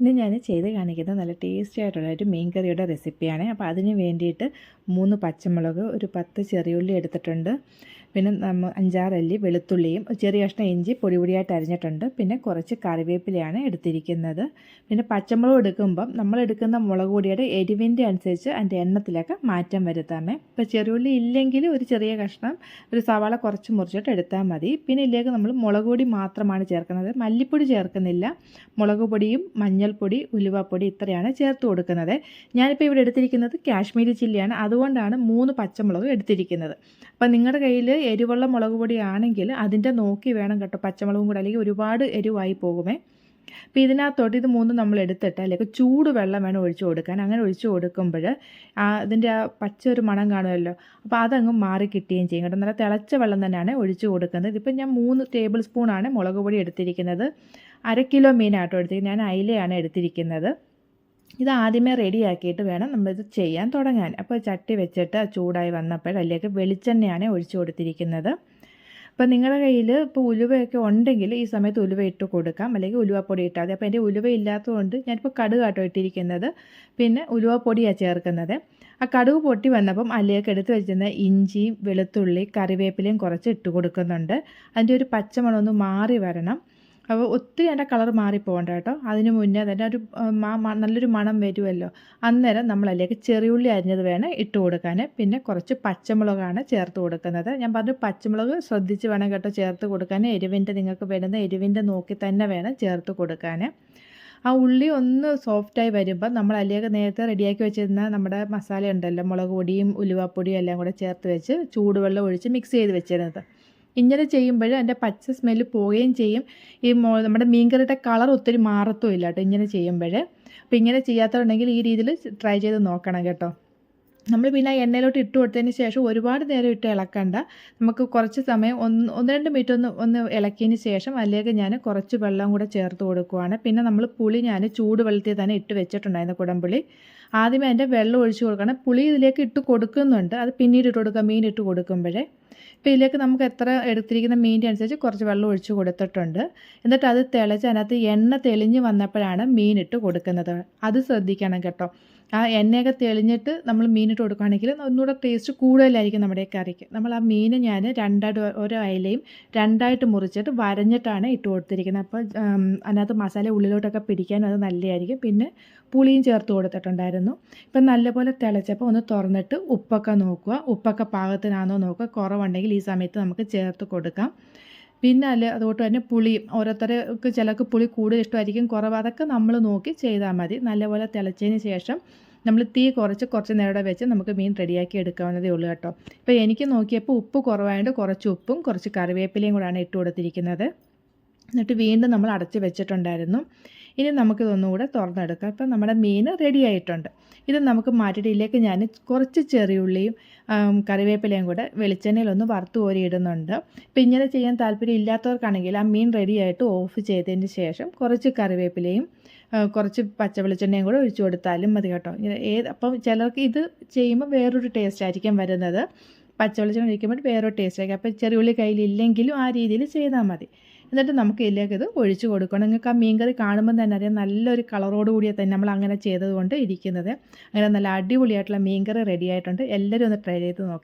ഇന്ന് ഞാൻ ചെയ്ത് കാണിക്കുന്നത് നല്ല ടേസ്റ്റി ആയിട്ടുള്ള ഒരു മീൻ കറിയുടെ റെസിപ്പിയാണ് അപ്പോൾ അതിന് വേണ്ടിയിട്ട് മൂന്ന് പച്ചമുളക് ഒരു പത്ത് ചെറിയുള്ളി എടുത്തിട്ടുണ്ട്. പിന്നെ നമ്മൾ അഞ്ചാറല്ലി വെളുത്തുള്ളിയും ചെറിയ കഷ്ണം ഇഞ്ചി പൊടി പൊടിയായിട്ട് അരിഞ്ഞിട്ടുണ്ട്. പിന്നെ കുറച്ച് കറിവേപ്പിലയാണ് എടുത്തിരിക്കുന്നത്. പിന്നെ പച്ചമുളക് എടുക്കുമ്പം നമ്മൾ എടുക്കുന്ന മുളക് പൊടിയുടെ എരിവിന്റെ അനുസരിച്ച് അതിന്റെ എണ്ണത്തിലൊക്കെ മാറ്റം വരുത്താമേ. ഇപ്പോൾ ചെറിയുള്ളി ഇല്ലെങ്കിൽ ഒരു ചെറിയ കഷ്ണം ഒരു സവാള കുറച്ച് മുറിച്ചിട്ട് എടുത്താൽ മതി. പിന്നെ ഇതിലേക്ക് നമ്മൾ മുളക് പൊടി മാത്രമാണ് ചേർക്കുന്നത്. മല്ലിപ്പൊടി ചേർക്കുന്നില്ല. മുളക് പൊടിയും മഞ്ഞൾപ്പൊടി ഉലുവപ്പൊടി ഇത്രയാണ് ചേർത്ത് കൊടുക്കുന്നത്. ഞാനിപ്പോൾ ഇവിടെ എടുത്തിരിക്കുന്നത് കാശ്മീരി ചില്ലിയാണ്. അതുകൊണ്ടാണ് മൂന്ന് പച്ചമുളക് എടുത്തിരിക്കുന്നത്. അപ്പം നിങ്ങളുടെ കയ്യിൽ എരിവുള്ള മുളക് പൊടിയാണെങ്കിൽ അതിന്റെ നോക്കി വേണം കേട്ടോ പച്ചമുളകും കൂടെ അല്ലെങ്കിൽ ഒരുപാട് എരിവായി പോകുമേ. അപ്പോൾ ഇതിനകത്തോട്ട് ഇത് മൂന്നും നമ്മൾ എടുത്തിട്ട് അല്ലെങ്കിൽ ചൂട് വെള്ളം വേണം ഒഴിച്ചു കൊടുക്കാൻ. അങ്ങനെ ഒഴിച്ചു കൊടുക്കുമ്പോൾ അതിന്റെ ആ പച്ച ഒരു മണം കാണുമല്ലോ അപ്പോൾ അതങ്ങ് മാറി കിട്ടുകയും ചെയ്യും കേട്ടോ. നല്ല തിളച്ച വെള്ളം തന്നെയാണ് ഒഴിച്ചു കൊടുക്കുന്നത്. ഇതിപ്പോൾ ഞാൻ മൂന്ന് ടേബിൾ സ്പൂണാണ് മുളക് പൊടി എടുത്തിരിക്കുന്നത്. അര കിലോ മീനാട്ടോ എടുത്തിരിക്കുന്നത്. ഞാൻ അയിലയാണ് എടുത്തിരിക്കുന്നത്. ഇത് ആദ്യമേ റെഡിയാക്കിയിട്ട് വേണം നമ്മളിത് ചെയ്യാൻ തുടങ്ങാൻ. അപ്പോൾ ചട്ടി വെച്ചിട്ട് ചൂടായി വന്നപ്പോൾ അതിലേക്ക് വെളിച്ചെണ്ണയാണ് ഒഴിച്ചു കൊടുത്തിരിക്കുന്നത്. അപ്പോൾ നിങ്ങളുടെ കയ്യിൽ ഇപ്പോൾ ഉലുവയൊക്കെ ഉണ്ടെങ്കിൽ ഈ സമയത്ത് ഉലുവ ഇട്ട് കൊടുക്കാം. അല്ലെങ്കിൽ ഉലുവപ്പൊടി ഇട്ടാൽ മതി അപ്പോൾ എന്റെ ഉലുവ ഇല്ലാത്തതുകൊണ്ട് ഞാനിപ്പോൾ കടുക് കേട്ടോ ഇട്ടിരിക്കുന്നത്. പിന്നെ ഉലുവപ്പൊടിയാണ് ചേർക്കുന്നത്. ആ കടുക് പൊട്ടി വന്നപ്പം അതിലേക്ക് എടുത്ത് വെച്ചിരുന്ന ഇഞ്ചിയും വെളുത്തുള്ളി കറിവേപ്പിലയും കുറച്ച് ഇട്ട് കൊടുക്കുന്നുണ്ട്. അതിന്റെ ഒരു പച്ചമണം മാറി വരണം. അപ്പോൾ ഒത്തിരി അതിന്റെ കളർ മാറിപ്പോകണ്ട കേട്ടോ. അതിന് മുന്നേ തന്നെ ഒരു നല്ലൊരു മണം വരുമല്ലോ. അന്നേരം നമ്മളതിലേക്ക് ചെറിയുള്ളി അരിഞ്ഞത് വേണം ഇട്ട് കൊടുക്കാൻ പിന്നെ കുറച്ച് പച്ചമുളകാണ് ചേർത്ത് കൊടുക്കുന്നത്. ഞാൻ പറഞ്ഞു പച്ചമുളക് ശ്രദ്ധിച്ച് വേണം കേട്ടോ ചേർത്ത് കൊടുക്കാൻ. എരിവിന്റെ നിങ്ങൾക്ക് വരുന്ന എരിവിന്റെ നോക്കി തന്നെ വേണം ചേർത്ത് കൊടുക്കാൻ. ആ ഉള്ളി ഒന്ന് സോഫ്റ്റായി വരുമ്പോൾ നമ്മൾ അതിലേക്ക് നേരത്തെ റെഡിയാക്കി വെച്ചിരുന്ന നമ്മുടെ മസാല ഉണ്ടല്ലോ മുളക് പൊടിയും ഉലുവാപ്പൊടിയും എല്ലാം കൂടെ ചേർത്ത് വെച്ച് ചൂടുവെള്ളം ഒഴിച്ച് മിക്സ് ചെയ്ത് വെച്ചിരുന്നത്. ഇങ്ങനെ ചെയ്യുമ്പോൾ അതിന്റെ പച്ച സ്മെല്ല് പോവുകയും ചെയ്യും. ഈ നമ്മുടെ മീൻകറിയുടെ കളർ ഒത്തിരി മാറത്തും ഇല്ല കേട്ടോ ഇങ്ങനെ ചെയ്യുമ്പോൾ അപ്പോൾ ഇങ്ങനെ ചെയ്യാത്തതുണ്ടെങ്കിൽ ഈ രീതിയിൽ ട്രൈ ചെയ്ത് നോക്കണം കേട്ടോ. നമ്മൾ പിന്നെ എണ്ണയിലോട്ട് ഇട്ട് കൊടുത്തതിന് ശേഷം ഒരുപാട് നേരം ഇട്ട് ഇളക്കണ്ട. നമുക്ക് കുറച്ച് സമയം ഒന്ന് ഒന്ന് രണ്ട് മിനിറ്റ് ഒന്ന് ഒന്ന് ഇളക്കിയതിന് ശേഷം അല്ലെങ്കിൽ ഞാൻ കുറച്ച് വെള്ളം കൂടെ ചേർത്ത് കൊടുക്കുവാണ്. പിന്നെ നമ്മൾ പുളി ഞാൻ ചൂടുവെള്ളത്തിൽ തന്നെ ഇട്ട് വെച്ചിട്ടുണ്ടായിരുന്നു കുടംപുളി. ആദ്യമേ അതിന്റെ വെള്ളം ഒഴിച്ച് കൊടുക്കണം. പുളി ഇതിലേക്ക് ഇട്ട് കൊടുക്കുന്നുണ്ട്. അത് പിന്നീട് ഇട്ട് കൊടുക്കുക മീൻ ഇട്ട് കൊടുക്കുമ്പോഴേ. അപ്പോൾ ഇതിലേക്ക് നമുക്ക് എത്ര എടുത്തിരിക്കുന്ന മീനിന്റെ അനുസരിച്ച് കുറച്ച് വെള്ളം ഒഴിച്ച് കൊടുത്തിട്ടുണ്ട്. എന്നിട്ട് അത് തിളച്ച് അതിനകത്ത് എണ്ണ തെളിഞ്ഞ് വന്നപ്പോഴാണ് മീനിട്ട് കൊടുക്കുന്നത്. അത് ശ്രദ്ധിക്കണം കേട്ടോ. ആ എണ്ണയൊക്കെ തെളിഞ്ഞിട്ട് നമ്മൾ മീനിട്ട് കൊടുക്കുകയാണെങ്കിൽ ഒന്നുകൂടെ ടേസ്റ്റ് കൂടുതലായിരിക്കും നമ്മുടെ കറിക്ക്. നമ്മൾ ആ മീൻ ഞാൻ രണ്ടായിട്ട് ഓരോ അയിലയും രണ്ടായിട്ട് മുറിച്ചിട്ട് വരഞ്ഞിട്ടാണ് ഇട്ട് കൊടുത്തിരിക്കുന്നത്. അപ്പോൾ അതിനകത്ത് മസാല ഉള്ളിലോട്ടൊക്കെ പിടിക്കാനും അത് നല്ലതായിരിക്കും. പിന്നെ പുളിയും ചേർത്ത് കൊടുത്തിട്ടുണ്ടായിരുന്നു. ഇപ്പം നല്ലപോലെ തിളച്ചപ്പോൾ ഒന്ന് തുറന്നിട്ട് ഉപ്പൊക്കെ നോക്കുക. ഉപ്പൊക്കെ പാകത്തിനാണോ നോക്കുക. കുറവുണ്ടെങ്കിൽ ഈ സമയത്ത് നമുക്ക് ചേർത്ത് കൊടുക്കാം. പിന്നെ അല്ല അതുകൊണ്ട് തന്നെ പുളിയും. ഓരോരുത്തർക്ക് ചിലർക്ക് പുളി കൂടുതൽ ഇഷ്ടമായിരിക്കും. കുറവ് അതൊക്കെ നമ്മൾ നോക്കി ചെയ്താൽ മതി. നല്ലപോലെ തിളച്ചതിന് ശേഷം നമ്മൾ തീ കുറച്ച് കുറച്ച് നേരം വെച്ച് നമുക്ക് മീൻ റെഡിയാക്കി എടുക്കാവുന്നതേ ഉള്ളൂ കേട്ടോ. ഇപ്പോൾ എനിക്ക് നോക്കിയപ്പോൾ ഉപ്പ് കുറവായതുകൊണ്ട് കുറച്ച് ഉപ്പും കുറച്ച് കറിവേപ്പിലയും കൂടാണ് ഇട്ട് കൊടുത്തിരിക്കുന്നത്. എന്നിട്ട് വീണ്ടും നമ്മൾ അടച്ച് വെച്ചിട്ടുണ്ടായിരുന്നു. ഇനി നമുക്കിതൊന്നുകൂടെ തുറന്നെടുക്കാം. ഇപ്പം നമ്മുടെ മീൻ റെഡി ആയിട്ടുണ്ട്. ഇത് നമുക്ക് മാറ്റിയിട്ട് ഞാൻ കുറച്ച് ചെറിയുള്ളിയും കറിവേപ്പിലയും കൂടെ വെളിച്ചെണ്ണയിലൊന്ന് വറുത്ത് കോരി ഇടുന്നുണ്ട് ഇപ്പം ഇങ്ങനെ ചെയ്യാൻ താല്പര്യം ഇല്ലാത്തവർക്കാണെങ്കിൽ ആ മീൻ റെഡി ആയിട്ട് ഓഫ് ചെയ്തതിന് ശേഷം കുറച്ച് കറിവേപ്പിലയും കുറച്ച് പച്ച വെളിച്ചെണ്ണയും കൂടെ ഒഴിച്ചു കൊടുത്താലും മതി കേട്ടോ. ഏത് അപ്പം ചിലർക്ക് ഇത് ചെയ്യുമ്പോൾ വേറൊരു ടേസ്റ്റ് ആയിരിക്കും വരുന്നത്. പച്ചവെളിച്ചെണ്ണ ഒഴിക്കുമ്പോൾ വേറൊരു ടേസ്റ്റ് ആയിരിക്കും. അപ്പോൾ ചെറിയുള്ളി കയ്യിലില്ലെങ്കിലും ആ രീതിയിൽ ചെയ്താൽ മതി. എന്നിട്ട് നമുക്ക് ഇതിലേക്ക് ഇത് ഒഴിച്ചു കൊടുക്കണം. നിങ്ങൾക്ക് ആ മീൻകറി കാണുമ്പോൾ തന്നെ അറിയാം നല്ലൊരു കളറോട് കൂടിയ തന്നെ നമ്മൾ അങ്ങനെ ചെയ്തതുകൊണ്ട് ഇരിക്കുന്നത്. അങ്ങനെ നല്ല അടിപൊളിയായിട്ടുള്ള മീൻകറി റെഡി ആയിട്ടുണ്ട്. എല്ലാവരും ഒന്ന് ട്രൈ ചെയ്ത് നോക്കാം.